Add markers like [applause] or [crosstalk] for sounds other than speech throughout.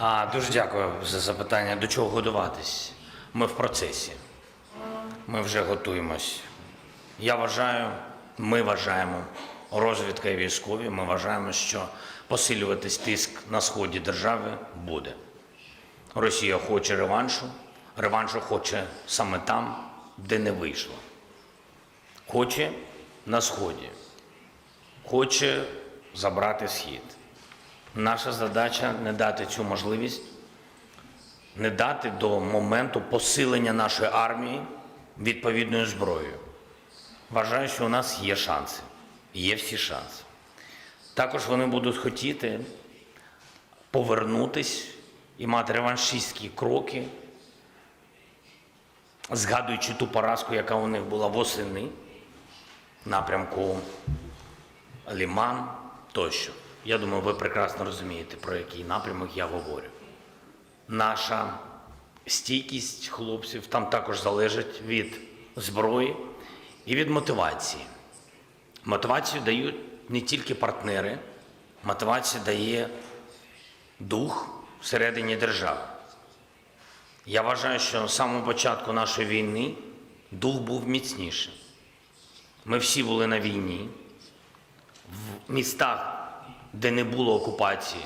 А, дуже дякую за запитання. До чого готуватись? Ми в процесі. Ми вже готуємось. Я вважаю, ми вважаємо, розвідка і військові, ми вважаємо, що посилюватись тиск на сході держави буде. Росія хоче реваншу, реваншу хоче саме там, де не вийшло. Хоче на сході, хоче забрати схід. Наша задача не дати цю можливість, не дати до моменту посилення нашої армії відповідною зброєю. Вважаю, що у нас є шанси, є всі шанси. Також вони будуть хотіти повернутись і мати реваншистські кроки, згадуючи ту поразку, яка у них була восени, напрямку Ліман тощо. Я думаю, ви прекрасно розумієте, про який напрямок я говорю. Наша стійкість хлопців там також залежить від зброї і від мотивації. Мотивацію дають не тільки партнери, мотивацію дає дух всередині держави. Я вважаю, що з самого початку нашої війни дух був міцніший. Ми всі були на війні, в містах, де не було окупації,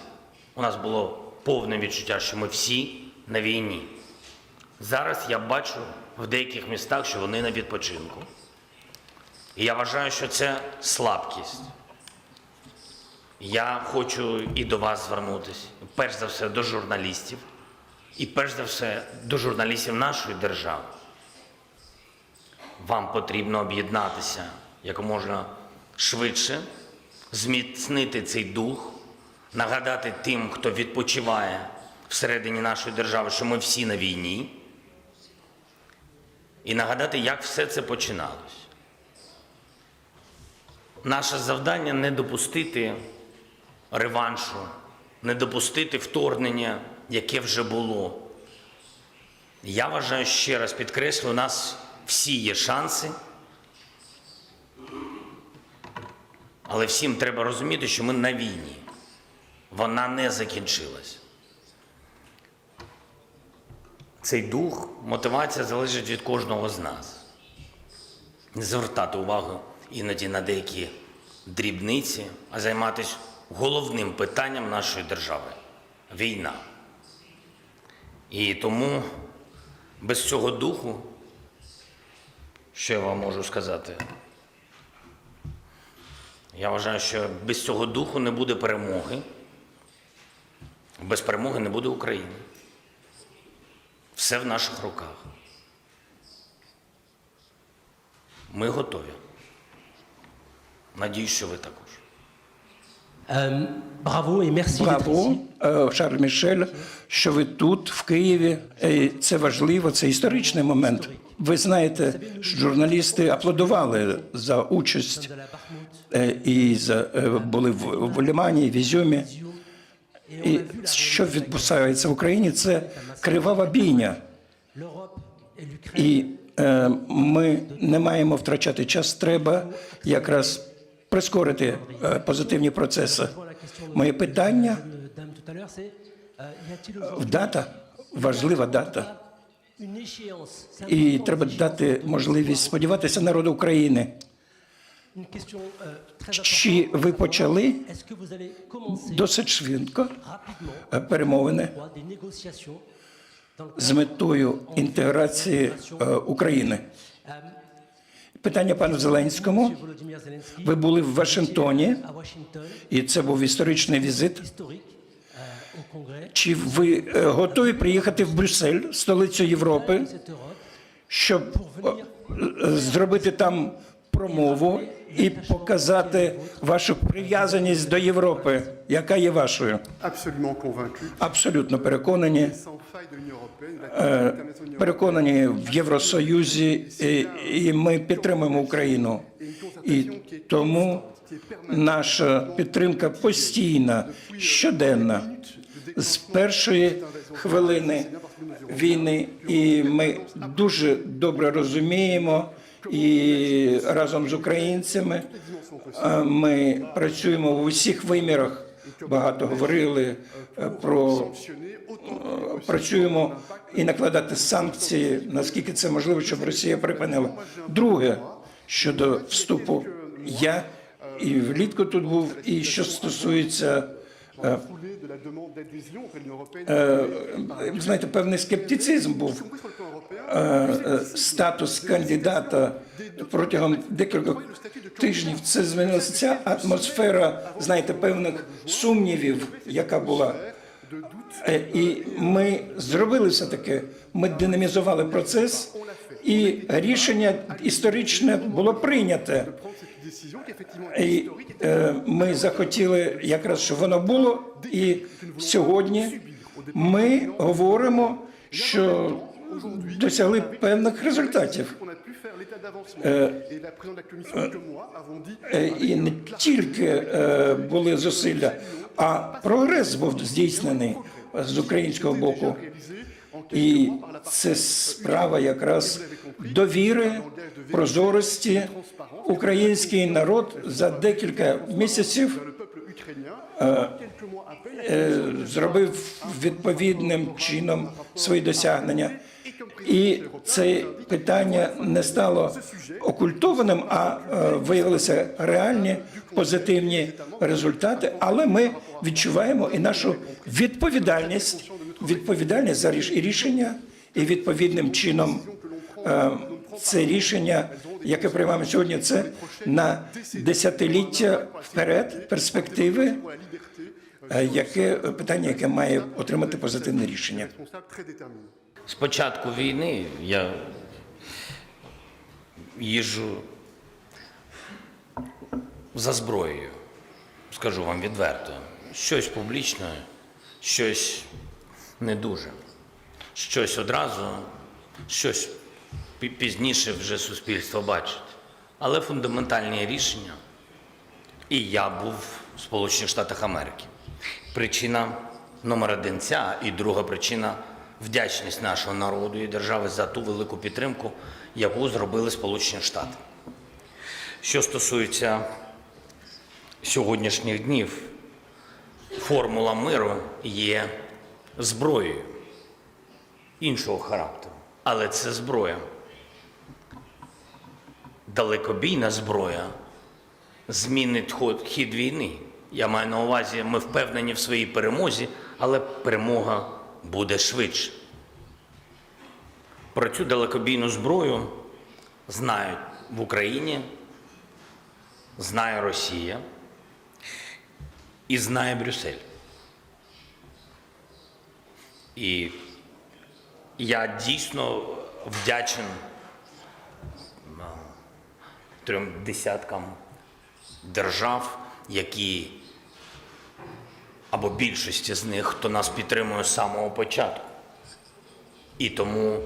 у нас було повне відчуття, що ми всі на війні. Зараз я бачу в деяких містах, що вони на відпочинку. І я вважаю, що це слабкість. Я хочу і до вас звернутися, перш за все до журналістів, і перш за все до журналістів нашої держави. Вам потрібно об'єднатися якомога швидше, зміцнити цей дух, нагадати тим, хто відпочиває всередині нашої держави, що ми всі на війні, і нагадати, як все це починалось. Наше завдання не допустити реваншу, не допустити вторгнення, яке вже було. Я вважаю, ще раз підкреслю, у нас всі є шанси, але всім треба розуміти, що ми на війні. Вона не закінчилась. Цей дух, мотивація залежить від кожного з нас. Не звертати увагу іноді на деякі дрібниці, а займатися головним питанням нашої держави війна. І тому без цього духу, що я вам можу сказати, я вважаю, що без цього духу не буде перемоги, без перемоги не буде України. Все в наших руках. Ми готові. Надіюсь, що ви також. Bravo et merci d'être Браво, е, Шарль Мішель, що ви тут, в Києві. Е, Це важливо, це історичний момент. Ви знаєте, журналісти аплодували за участь е, і е, були в, Лімані, в Ізюмі. І що відбувається в Україні, це кривава бійня. І е, ми не маємо втрачати час. Треба якраз прискорити позитивні процеси. Моє питання дата, важлива дата. І треба дати можливість сподіватися народу України. Чи ви почали досить швидко е, перемовини з метою інтеграції е, України? Питання пану Зеленському. Ви були в Вашингтоні, і це був історичний візит. euh, Congrès. Чи ви е, готові приїхати в Брюссель, столицю Європи, щоб е, е, зробити там промову і показати вашу прив'язаність до Європи, яка є вашою? Абсолютно переконані, internationale переконані в Євросоюзі, і, і ми підтримуємо Україну. І тому наша підтримка постійна, щоденна, з першої хвилини війни, і ми дуже добре розуміємо. І разом з українцями е, ми працюємо в усіх вимірах багато говорили е, про possible працюємо і накладати санкції, наскільки це можливо, щоб Росія припинила. Друге, щодо вступу, я і влітку тут був, і що стосується е, ви знаєте, певний скептицизм був е, е, статус кандидата протягом декількох тижнів. Це змінилося. Ця атмосфера, знаєте, певних сумнівів, яка була. Е, І ми зробили все таки. Ми динамізували процес, і рішення історичне було прийняте. І е, ми захотіли якраз, щоб воно було. І сьогодні ми говоримо, що досягли певних результатів. avons dit Е, І не тільки е, були зусилля, а прогрес був здійснений з українського боку. І це справа якраз довіри, прозорості. Український народ за декілька місяців après, е, зробив відповідним чином свої досягнення. І це питання не стало окультованим, а е, виявилися реальні позитивні результати. Але ми відчуваємо і нашу відповідальність, відповідальність за ріш- рішення, і відповідним чином е, це рішення, яке приймаємо сьогодні, це на десятиліття вперед перспективи, е, яке питання, яке має отримати позитивне рішення. responsable très déterminé. З початку війни я їжджу за зброєю, скажу вам відверто. Щось публічне, щось не дуже. Щось одразу, щось пізніше вже суспільство бачить. Але фундаментальні рішення. І я був в Сполучених Штатах Америки. Причина номер один ця, і друга причина вдячність нашого народу і держави за ту велику підтримку, яку зробили Сполучені Штати. Що стосується сьогоднішніх днів, формула миру є зброєю іншого характеру, але це зброя. Далекобійна зброя змінить хід війни. Я маю на увазі, ми впевнені в своїй перемозі, але перемога буде швидше. Про цю далекобійну зброю знають в Україні, знає Росія і знає Брюссель. І я дійсно вдячен трьом десяткам держав, які або більшості з них, хто нас підтримує з самого початку. І тому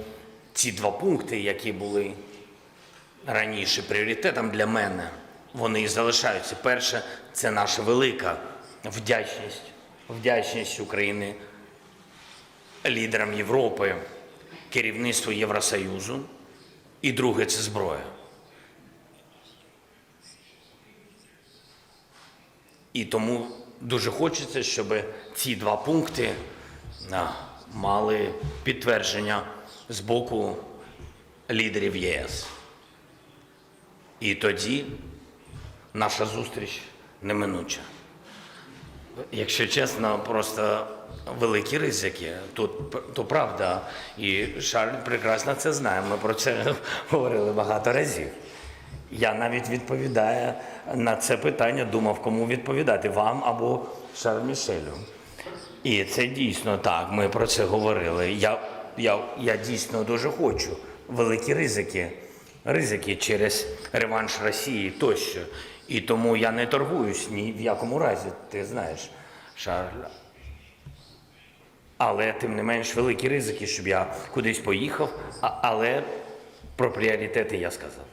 ці два пункти, які були раніше пріоритетом для мене, вони і залишаються. Перше, це наша велика вдячність, вдячність України лідерам Європи, керівництву Євросоюзу. І друге це зброя. І тому дуже хочеться, щоб ці два пункти мали підтвердження з боку лідерів ЄС. І тоді наша зустріч неминуча. Якщо чесно, просто великі ризики. Тут то правда. І Шарль прекрасно це знає. Ми про це [laughs] говорили багато разів. Я навіть відповідаю на це питання, думав, кому відповідати вам або Шарль Мішелю. І це дійсно так. Ми про це говорили. Я, я, я дійсно дуже хочу великі ризики, ризики через реванш Росії тощо. І тому я не торгуюсь ні в якому разі, ти знаєш, Шарль. Але тим не менш великі ризики, щоб я кудись поїхав. Але про пріоритети я сказав.